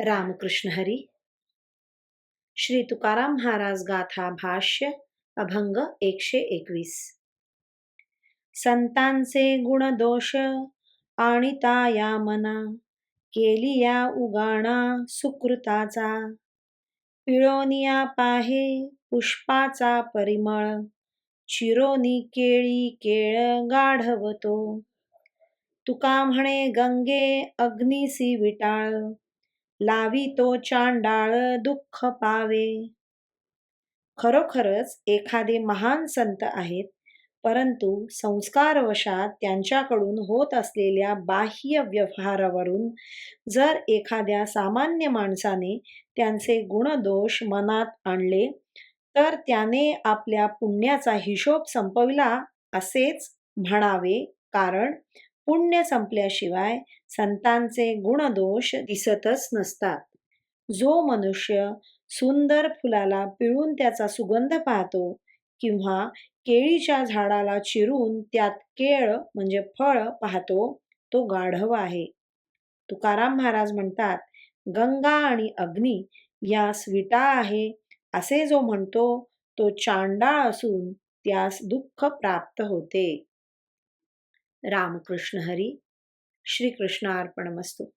रामकृष्ण हरी। श्री तुकाराम महाराज गाथा भाष्य अभंग एकशे एकवीस। संतांचे गुणदोष आणिता या मना केली या उगाणा सुकृताचा पिळोनिया पाहे पुष्पाचा परिमळ चिरोनी केळी केळ गाढवतो। तुका म्हणे गंगे अग्निसी विटाळ लावी तो चांडाळ दुःख पावे. खरोखरच एखादे महान संत आहेत परंतु संस्कारवशात त्यांच्याकडून होत असलेल्या बाह्य व्यवहारावरून जर एखाद्या सामान्य माणसाने त्यांचे गुणदोष मनात आणले तर त्याने आपल्या पुण्याचा हिशोब संपविला असेच म्हणावे कारण पुण्य संपल्याशिवाय संतांचे गुणदोष दिसतच नसतात. जो मनुष्य सुंदर फुलाला पिळून त्याचा सुगंध पाहतो किंवा केळीच्या झाडाला चिरून त्यात केळ म्हणजे फळ पाहतो तो गाढव आहे. तुकाराम महाराज म्हणतात गंगा आणि अग्नी यास विटा आहे. असे जो म्हणतो तो चांडाळ असून त्यास दुःख प्राप्त होते. रामकृष्ण हरी श्रीकृष्णार्पणमस्तू